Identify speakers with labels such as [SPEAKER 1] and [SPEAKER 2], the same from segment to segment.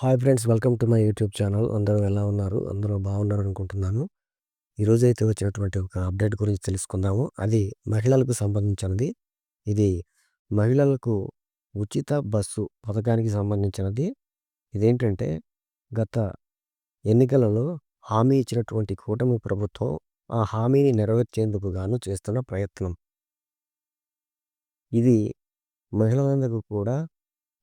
[SPEAKER 1] Hi friends welcome to my YouTube channel. అందరూ ఎలా ఉన్నారు? అందరూ బాగున్నారు అనుకుంటున్నాను. ఈరోజు అయితే వచ్చినటువంటి ఒక అప్డేట్ గురించి తెలుసుకుందాము. అది మహిళలకు సంబంధించినది. ఇది మహిళలకు ఉచిత బస్సు పథకానికి సంబంధించినది. ఇదేంటంటే గత ఎన్నికలలో హామీ ఇచ్చినటువంటి కూటమి ప్రభుత్వం ఆ హామీని నెరవేర్చేందుకు గాను చేస్తున్న ప్రయత్నం. ఇది మహిళలందరూ కూడా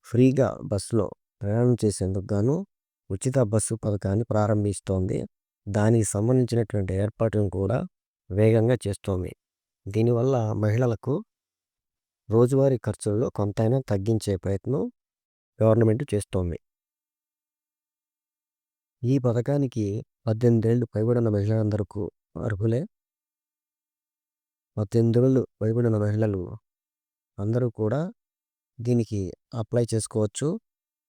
[SPEAKER 1] ఫ్రీగా బస్సులో ప్రయాణం చేసేందుకు గాను ఉచిత బస్సు పథకాన్ని ప్రారంభిస్తోంది. దానికి సంబంధించినటువంటి ఏర్పాట్లను కూడా వేగంగా చేస్తోంది. దీనివల్ల మహిళలకు రోజువారీ ఖర్చుల్లో కొంతైనా తగ్గించే ప్రయత్నం గవర్నమెంట్ చేస్తోంది. ఈ పథకానికి పద్దెనిమిది ఏళ్ళు పైబడిన మహిళలందరికీ అర్హులే. పద్దెనిమిది ఏళ్ళు పైబడిన మహిళలు అందరూ కూడా దీనికి అప్లై చేసుకోవచ్చు.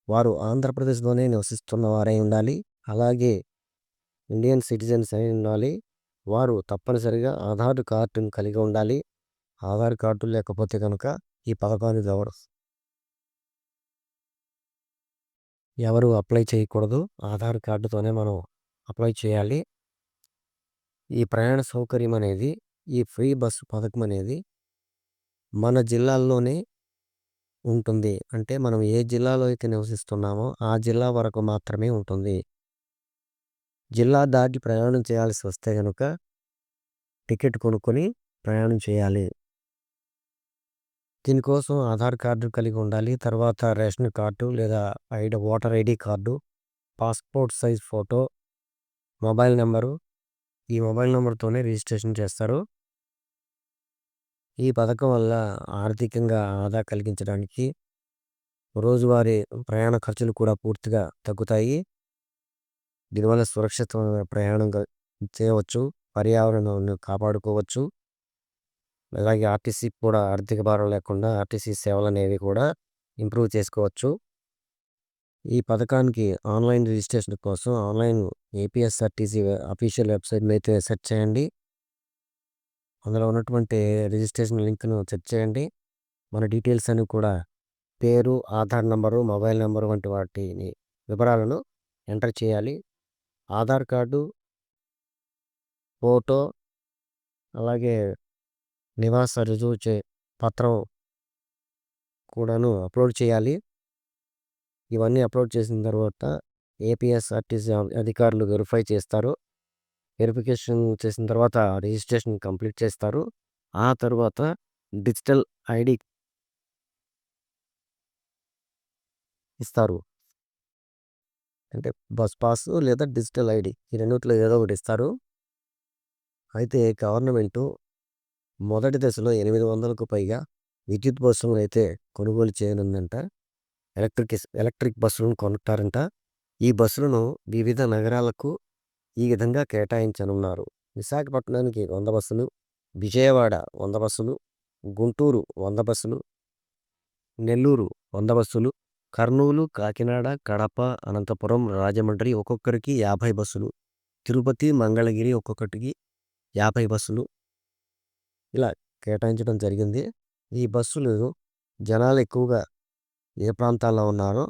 [SPEAKER 1] వారు ఆంధ్రప్రదేశ్లోనే నివసిస్తున్న వారై ఉండాలి. అలాగే ఇండియన్ సిటిజన్స్ అయి ఉండాలి. వారు తప్పనిసరిగా ఆధార్ కార్డును కలిగి ఉండాలి. ఆధార్ కార్డు లేకపోతే కనుక ఈ పథకాన్ని ఎవరు ఎవరు అప్లై చేయకూడదు. ఆధార్ కార్డుతోనే మనం అప్లై చేయాలి. ఈ ప్రయాణ సౌకర్యం అనేది ఈ ఫ్రీ బస్సు పథకం అనేది మన జిల్లాల్లోనే ఉంటుంది. అంటే మనం ఏ జిల్లాలో అయితే నివసిస్తున్నామో ఆ జిల్లా వరకు మాత్రమే ఉంటుంది. జిల్లా దాటి ప్రయాణం చేయాల్సి వస్తే కనుక టికెట్ కొనుక్కొని ప్రయాణం చేయాలి. దీనికోసం ఆధార్ కార్డు కలిగి ఉండాలి. తర్వాత రేషన్ కార్డు లేదా ID voter ID card passport size photo mobile number ఈ మొబైల్ నెంబర్తోనే రిజిస్ట్రేషన్ చేస్తారు. ఈ పథకం వల్ల ఆర్థికంగా ఆదా కలిగించడానికి రోజువారీ ప్రయాణ ఖర్చులు కూడా పూర్తిగా తగ్గుతాయి. దీనివల్ల సురక్షితమైన ప్రయాణం చేయవచ్చు పర్యావరణాన్ని కాపాడుకోవచ్చు. అలాగే ఆర్టీసీ కూడా ఆర్థిక భారం లేకుండా ఆర్టీసీ సేవలు అనేవి కూడా ఇంప్రూవ్ చేసుకోవచ్చు. ఈ పథకానికి ఆన్లైన్ రిజిస్ట్రేషన్ కోసం ఆన్లైన్ ఏపీఎస్ఆర్టీసీ అఫీషియల్ వెబ్సైట్ అయితే సెర్చ్ చేయండి. అందులో ఉన్నటువంటి రిజిస్ట్రేషన్ లింక్ను చెక్ చేయండి. మన డీటెయిల్స్ అన్ని కూడా పేరు ఆధార్ నెంబరు మొబైల్ నెంబరు వంటి వాటిని వివరాలను ఎంటర్ చేయాలి. ఆధార్ కార్డు ఫోటో అలాగే నివాస రుజువు చే పత్రం కూడాను అప్లోడ్ చేయాలి. ఇవన్నీ అప్లోడ్ చేసిన తర్వాత ఏపీఎస్ఆర్టీసీ అధికారులు వెరిఫై చేస్తారు. వెరిఫికేషన్ చేసిన తర్వాత రిజిస్ట్రేషన్ కంప్లీట్ చేస్తారు. ఆ తర్వాత డిజిటల్ ఐడి ఇస్తారు. అంటే బస్ పాస్ లేదా డిజిటల్ ఐడి ఈ రెండిట్లో ఏదో ఒకటి ఇస్తారు. అయితే గవర్నమెంటు మొదటి దశలో ఎనిమిది వందలకు పైగా విద్యుత్ బస్సులను అయితే కొనుగోలు చేయనుందంట. ఎలక్ట్రిక్ ఎలక్ట్రిక్ బస్సులను కొనుక్తారంట. ఈ బస్సులను వివిధ నగరాలకు ఈ విధంగా కేటాయించనున్నారు. విశాఖపట్నానికి వంద బస్సులు విజయవాడ వంద బస్సులు గుంటూరు వంద బస్సులు నెల్లూరు వంద బస్సులు కర్నూలు కాకినాడ కడప అనంతపురం రాజమండ్రి ఒక్కొక్కరికి యాభై బస్సులు తిరుపతి మంగళగిరి ఒక్కొక్కటికి యాభై బస్సులు ఇలా కేటాయించడం జరిగింది. ఈ బస్సులు జనాలు ఎక్కువగా ఏ ప్రాంతాల్లో ఉన్నారో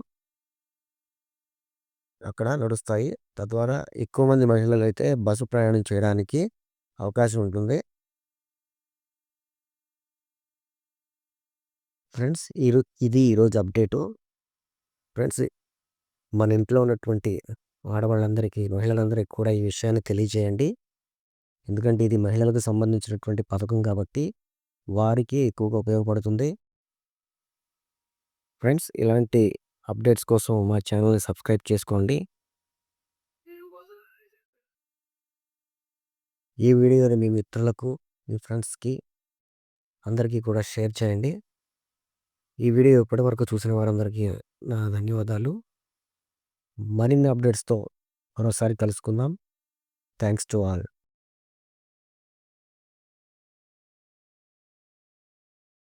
[SPEAKER 1] అక్కడ నడుస్తాయి. తద్వారా ఎక్కువ మంది మహిళలు అయితే బస్సు ప్రయాణం చేయడానికి అవకాశం ఉంటుంది. ఫ్రెండ్స్ ఈరో ఇది ఈరోజు అప్డేటు. ఫ్రెండ్స్ మన ఇంట్లో ఉన్నటువంటి ఆడవాళ్ళందరికీ మహిళలందరికీ కూడా ఈ విషయాన్ని తెలియజేయండి. ఎందుకంటే ఇది మహిళలకు సంబంధించినటువంటి పథకం కాబట్టి వారికి ఎక్కువగా ఉపయోగపడుతుంది. ఫ్రెండ్స్ ఇలాంటి అప్డేట్స్ కోసం మా ఛానల్ని సబ్స్క్రైబ్ చేసుకోండి. ఈ వీడియోని మీ మిత్రులకు మీ ఫ్రెండ్స్కి అందరికీ కూడా షేర్ చేయండి. ఈ వీడియో ఇప్పటివరకు చూసిన వారందరికీ నా ధన్యవాదాలు. మరిన్ని అప్డేట్స్తో మరోసారి కలుసుకుందాం. Thanks to all.